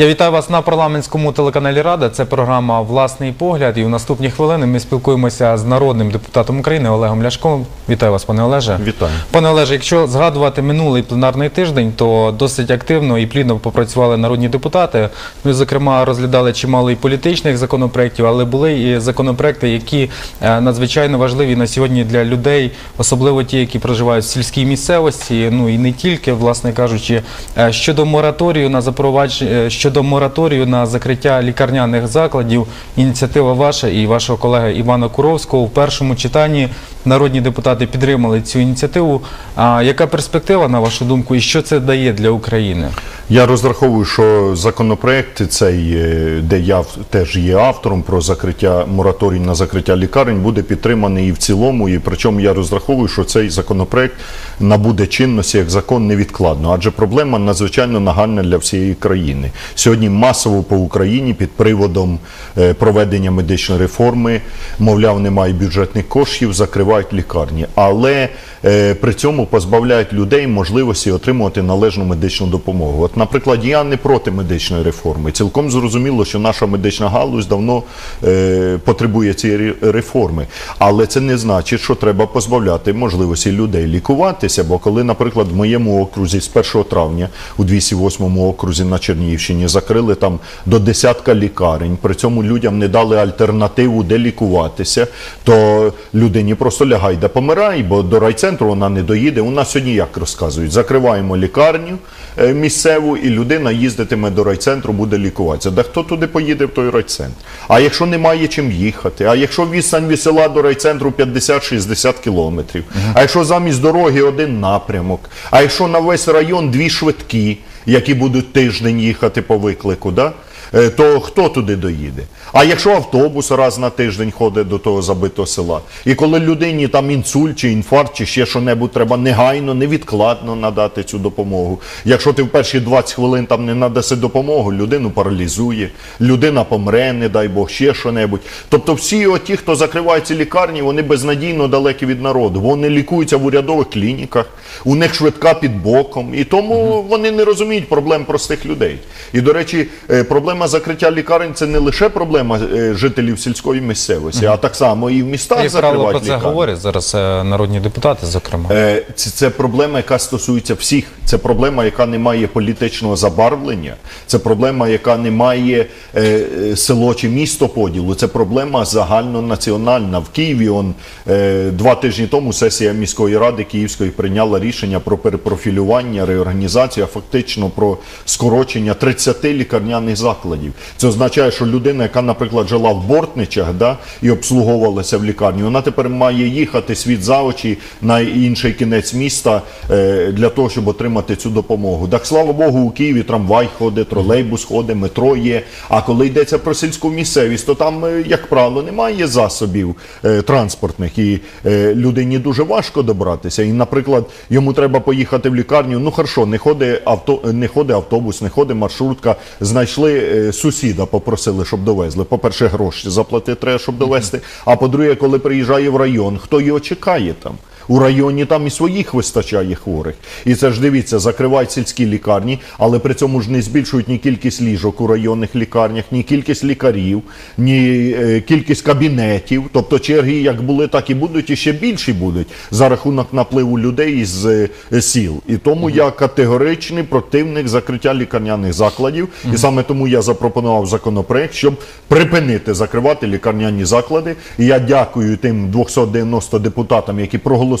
Я вітаю вас на парламентському телеканалі Рада. Це програма Власний погляд. І в наступні хвилини ми спілкуємося з народним депутатом України Олегом Ляшком. Вітаю вас, пане Олеже. Вітаю. Пане Олеже, якщо згадувати минулий пленарний тиждень, то досить активно і плідно попрацювали народні депутати. Ми, зокрема, розглядали чимало і політичних законопроєктів, але були і законопроекти, які е, надзвичайно важливі на сьогодні для людей, особливо ті, які проживають в сільській місцевості, ну і не тільки, власне кажучи, Е, щодо мораторію на запровадження щодо мораторію на закриття лікарняних закладів. Ініціатива ваша і вашого колеги Івана Куровського в першому читанні народні депутати підтримали цю ініціативу. А яка перспектива, на вашу думку, і що це дає для України? Я розраховую, що законопроект цей, е, де я теж є автором про закриття мораторій на закриття лікарень, буде підтриманий і в цілому. І причому я розраховую, що цей законопроект набуде чинності як закон невідкладно, адже проблема надзвичайно нагальна для всієї країни. Сьогодні масово по Україні під приводом е, проведення медичної реформи, мовляв, немає бюджетних коштів, закривають лікарні, але е, при цьому позбавляють людей можливості отримувати належну медичну допомогу. От, наприклад, я не проти медичної реформи. Цілком зрозуміло, що наша медична галузь давно е, потребує цієї реформи, але це не значить, що треба позбавляти можливості людей лікуватися. Бо коли, наприклад, в моєму окрузі з 1 травня у 208 окрузі на Чернігівщині закрили там до десятка лікарень, при цьому людям не дали альтернативу, де лікуватися, то людині просто лягай да помирай, бо до райцентру вона не доїде. У нас сьогодні як розказують, закриваємо лікарню е, місцеву, і людина їздитиме до райцентру, буде лікуватися. Да хто туди поїде в той райцентр? А якщо немає чим їхати, а якщо відстань від села до райцентру 50-60 кілометрів, а якщо замість дороги один напрямок, а якщо на весь район дві швидкі, які будуть тиждень їхати по виклику, да? Е, то хто туди доїде? А якщо автобус раз на тиждень ходить до того забитого села, і коли людині там інсульт чи інфаркт, чи ще що-небудь треба негайно, невідкладно надати цю допомогу. Якщо ти в перші 20 хвилин там не надаси допомогу, людину паралізує, людина помре, не дай Бог, ще що-небудь. Тобто всі оті, хто закриває ці лікарні, вони безнадійно далекі від народу. Вони лікуються в урядових клініках, у них швидка під боком, і тому вони не розуміють проблем простих людей. І, до речі, е, проблема закриття лікарень це не лише проблема е, жителів сільської місцевості, а так само і в містах правило, про це лікарні. говорять зараз е, народні депутати, зокрема. Е, Це, це проблема, яка стосується всіх. Це проблема, яка не має політичного забарвлення. Це проблема, яка не має е, село чи місто поділу. Це проблема загальнонаціональна. В Києві он, е, два тижні тому сесія міської ради Київської прийняла рішення про перепрофілювання, реорганізацію, а фактично про скорочення 30 лікарняних закладів. Це означає, що людина, яка, наприклад, жила в Бортничах да, і обслуговувалася в лікарні, вона тепер має їхати світ за очі на інший кінець міста е, для того, щоб отримати цю допомогу. Так слава Богу, у Києві трамвай ходить, тролейбус ходить, метро є. А коли йдеться про сільську місцевість, то там, е, як правило, немає засобів е, транспортних, і е, людині дуже важко добратися. І, наприклад, йому треба поїхати в лікарню. Ну хорошо, не ходить авто, не ходить автобус, не ходить маршрутка. Знайшли е, сусіда, попросили, щоб довезли. По-перше, гроші заплатити треба, щоб довести. А по-друге, коли приїжджає в район, хто його чекає там? У районі там і своїх вистачає хворих. І це ж дивіться, закривають сільські лікарні, але при цьому ж не збільшують ні кількість ліжок у районних лікарнях, ні кількість лікарів, ні е, кількість кабінетів. Тобто черги як були, так і будуть, і ще більші будуть за рахунок напливу людей із е, сіл. І тому я категоричний противник закриття лікарняних закладів. І саме тому я запропонував законопроект, щоб припинити закривати лікарняні заклади. І я дякую тим 290 депутатам, які проголосували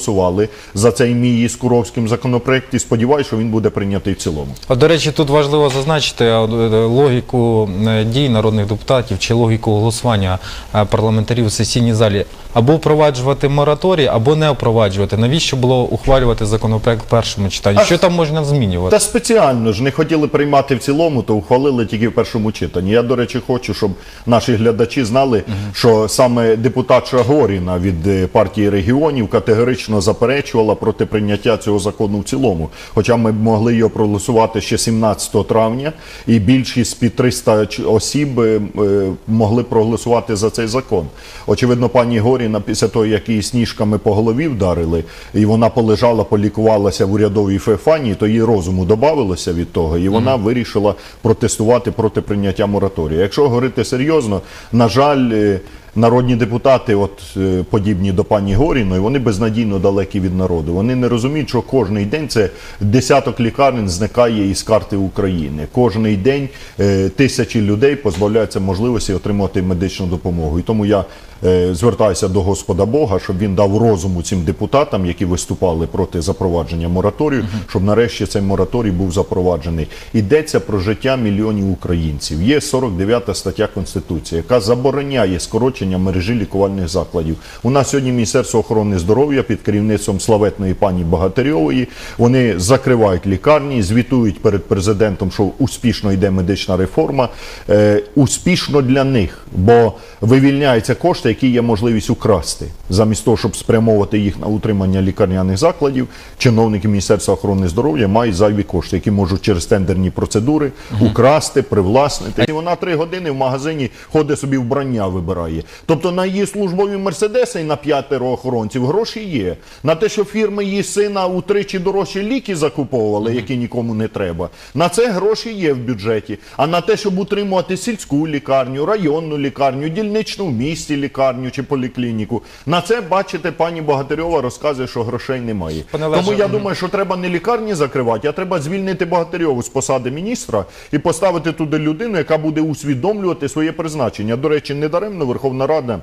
за цей мій із Куровським законопроект. І сподіваюся, що він буде прийнятий в цілому. От, до речі, тут важливо зазначити е, логіку е, дій народних депутатів чи логіку голосування е, парламентарів у сесійній залі. Або впроваджувати мораторій, або не впроваджувати. Навіщо було ухвалювати законопроект в першому читанні? Що там можна змінювати? Та спеціально ж не хотіли приймати в цілому, то ухвалили тільки в першому читанні. Я, до речі, хочу, щоб наші глядачі знали, що саме депутат Шагоріна від е, партії регіонів категорично категорично заперечувала проти прийняття цього закону в цілому. Хоча ми б могли його проголосувати ще 17 травня, і більшість під 300 осіб е, е, могли проголосувати за цей закон. Очевидно, пані Горіна, після того, як її сніжками по голові вдарили, і вона полежала, полікувалася в урядовій фефані, то їй розуму додавилося від того, і вона вирішила протестувати проти прийняття мораторію. Якщо говорити серйозно, на жаль. Народні депутати, от е, подібні до пані Горіної, вони безнадійно далекі від народу. Вони не розуміють, що кожний день це десяток лікарень зникає із карти України. Кожний день е, тисячі людей позбавляються можливості отримати медичну допомогу. І тому я е, звертаюся до Господа Бога, щоб він дав розуму цим депутатам, які виступали проти запровадження мораторію, щоб нарешті цей мораторій був запроваджений. Йдеться про життя мільйонів українців. Є 49 стаття Конституції, яка забороняє скорочення мережі лікувальних закладів. У нас сьогодні Міністерство охорони здоров'я під керівництвом славетної пані Багатирьової. Вони закривають лікарні, звітують перед президентом, що успішно йде медична реформа. Е, успішно для них, бо вивільняються кошти, які є можливість украсти. Замість того, щоб спрямовувати їх на утримання лікарняних закладів, чиновники Міністерства охорони здоров'я мають зайві кошти, які можуть через тендерні процедури украсти, привласнити. І вона три години в магазині ходить собі вбрання вибирає. Тобто на її службові мерседеси і на п'ятеро охоронців гроші є. На те, що фірми її сина утричі дорожчі ліки закуповували, які нікому не треба. На це гроші є в бюджеті. А на те, щоб утримувати сільську лікарню, районну лікарню, дільничну в місті лікарню чи поліклініку. На це, бачите, пані Богатирьова розказує, що грошей немає. Пане Тому я думаю, що треба не лікарні закривати, а треба звільнити Богатирьову з посади міністра і поставити туди людину, яка буде усвідомлювати своє призначення. До речі, недаремно Верховна Рада.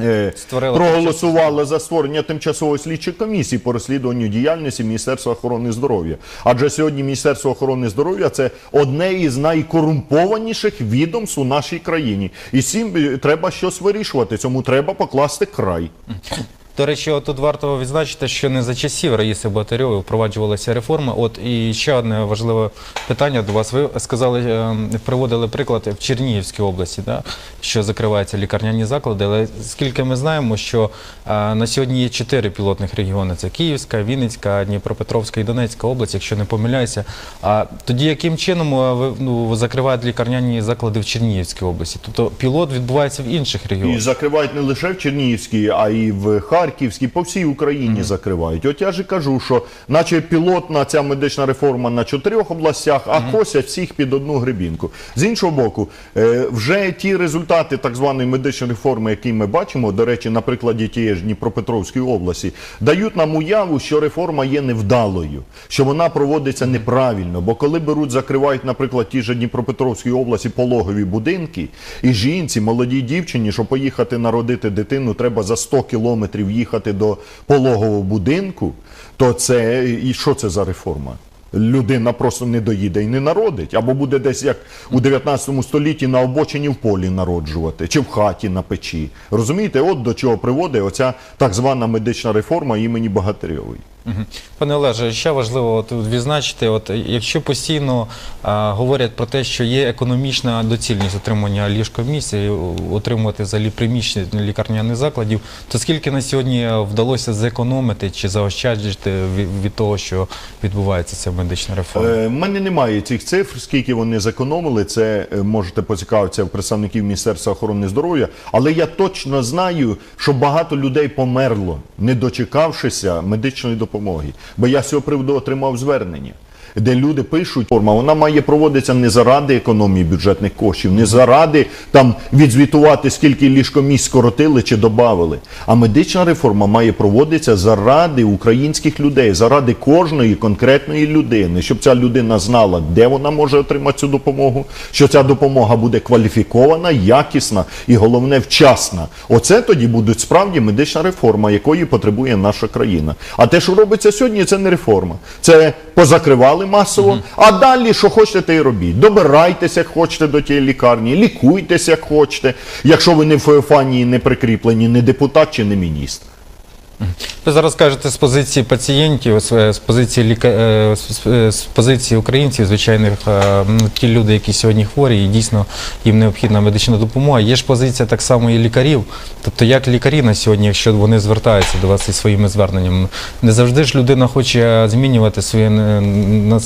Е, проголосували за створення тимчасової слідчої комісії по розслідуванню діяльності Міністерства охорони здоров'я. Адже сьогодні Міністерство охорони здоров'я це одне із найкорумпованіших відомств у нашій країні. І всім цим е, треба щось вирішувати. Цьому треба покласти край. До речі, тут варто відзначити, що не за часів Раїси Батарьової впроваджувалася реформа. От і ще одне важливе питання до вас. Ви сказали, е, приводили приклад в Чернігівській області, да, що закриваються лікарняні заклади. Але скільки ми знаємо, що е, на сьогодні є чотири пілотних регіони: це Київська, Вінницька, Дніпропетровська і Донецька область, якщо не помиляюся. А тоді яким чином е, ви ну, закривають лікарняні заклади в Чернігівській області? Тобто пілот відбувається в інших регіонах. І закривають не лише в Чернігівській, а й в Харківській, по всій Україні закривають. От я ж і кажу, що наче пілотна ця медична реформа на чотирьох областях, а косять всіх під одну гребінку. З іншого боку, е, вже ті результати так званої медичної реформи, які ми бачимо, до речі, на прикладі тієї ж Дніпропетровської області, дають нам уяву, що реформа є невдалою, що вона проводиться неправильно. Бо коли беруть, закривають, наприклад, ті ж Дніпропетровській області пологові будинки, і жінці, молодій дівчині, щоб поїхати народити дитину, треба за 100 кілометрів їхати до пологового будинку, то це і що це за реформа? Людина просто не доїде і не народить, або буде десь як у 19 столітті на обочині в полі народжувати, чи в хаті на печі. Розумієте, от до чого приводить оця так звана медична реформа імені Багатирьової. Пане Олеже, ще важливо от відзначити, от якщо постійно а, говорять про те, що є економічна доцільність отримання ліжкомісць і отримувати взагалі приміщення лікарняних закладів, то скільки на сьогодні вдалося зекономити чи заощаджити від, від того, що відбувається ця медична реформа? Е, в мене немає цих цифр, скільки вони зекономили. Це е, можете поцікавитися в представників Міністерства охорони здоров'я. Але я точно знаю, що багато людей померло, не дочекавшися медичної допомоги. Бо я з цього приводу отримав звернення. Де люди пишуть, форма вона має проводитися не заради економії бюджетних коштів, не заради там відзвітувати, скільки ліжкомісць скоротили чи додали. А медична реформа має проводитися заради українських людей, заради кожної конкретної людини, щоб ця людина знала, де вона може отримати цю допомогу, що ця допомога буде кваліфікована, якісна і головне вчасна. Оце тоді буде справді медична реформа, якої потребує наша країна. А те, що робиться сьогодні, це не реформа. Це позакривали масово, а далі що хочете, і й робіть. Добирайтеся, як хочете до тієї лікарні, лікуйтеся, як хочете, якщо ви не в Феофанії не прикріплені, не депутат чи не міністр. Ви зараз кажете з позиції пацієнтів, з, з позиції ліка... е, з, з- позиції українців, звичайних е, ті люди, які сьогодні хворі, і дійсно їм необхідна медична допомога. Є ж позиція так само і лікарів. Тобто, як лікарі на сьогодні, якщо вони звертаються до вас із своїми зверненнями, не завжди ж людина хоче змінювати своє е,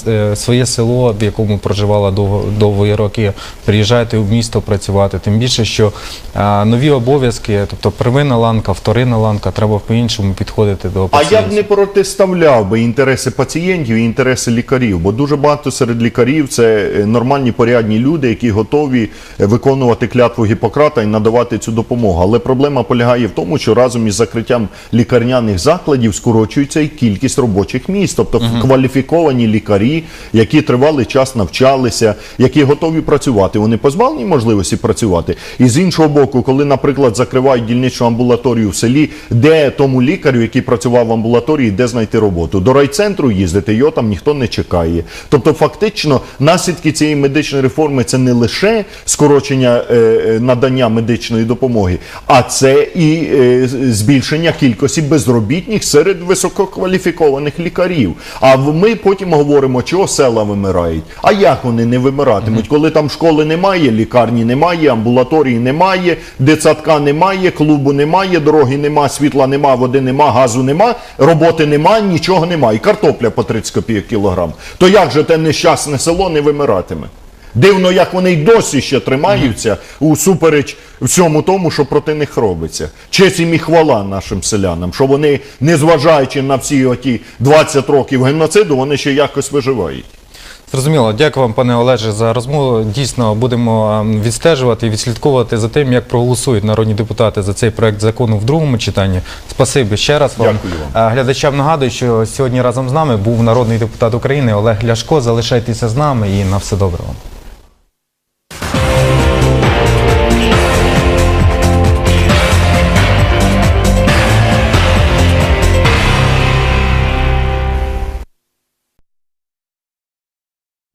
е, своє село, в якому проживала довго довгі роки, приїжджати в місто працювати. Тим більше, що е, нові обов'язки, тобто первинна ланка, вторинна ланка, треба по-іншому підходити до А я б не протиставляв би інтереси пацієнтів і інтереси лікарів, бо дуже багато серед лікарів це е, нормальні порядні люди, які готові е, виконувати клятву Гіппократа і надавати цю допомогу. Але проблема полягає в тому, що разом із закриттям лікарняних закладів скорочується і кількість робочих місць, тобто кваліфіковані лікарі, які тривалий час навчалися, які готові працювати. Вони позбавлені можливості працювати. І з іншого боку, коли, наприклад, закривають дільничну амбулаторію в селі, де тому лікарю, який працював в амбулаторії, де знайти роботу? До райцентру їздити, його там ніхто не чекає. Тобто, фактично, наслідки цієї медичної реформи це не лише скорочення е, е, надання медичної допомоги, а це і е, збільшення кількості безробітних серед висококваліфікованих лікарів. А ми потім говоримо, чого села вимирають. А як вони не вимиратимуть, коли там школи немає, лікарні немає, амбулаторії немає, дитсадка немає, клубу немає, дороги нема, світла нема, води нема, газу нема, роботи нема, нічого нема. І картопля по 30 копійок кілограм. То як же те нещасне село не вимиратиме? Дивно, як вони й досі ще тримаються усупереч всьому тому, що проти них робиться. Честь і хвала нашим селянам, що вони, незважаючи на всі оті 20 років геноциду, вони ще якось виживають. Зрозуміло, дякую вам, пане Олеже, за розмову. Дійсно, будемо ем, відстежувати і відслідковувати за тим, як проголосують народні депутати за цей проект закону в другому читанні. Спасибі ще раз вам. Дякую вам. Е, Глядачам нагадую, що сьогодні разом з нами був народний депутат України Олег Ляшко. Залишайтеся з нами і на все добре вам.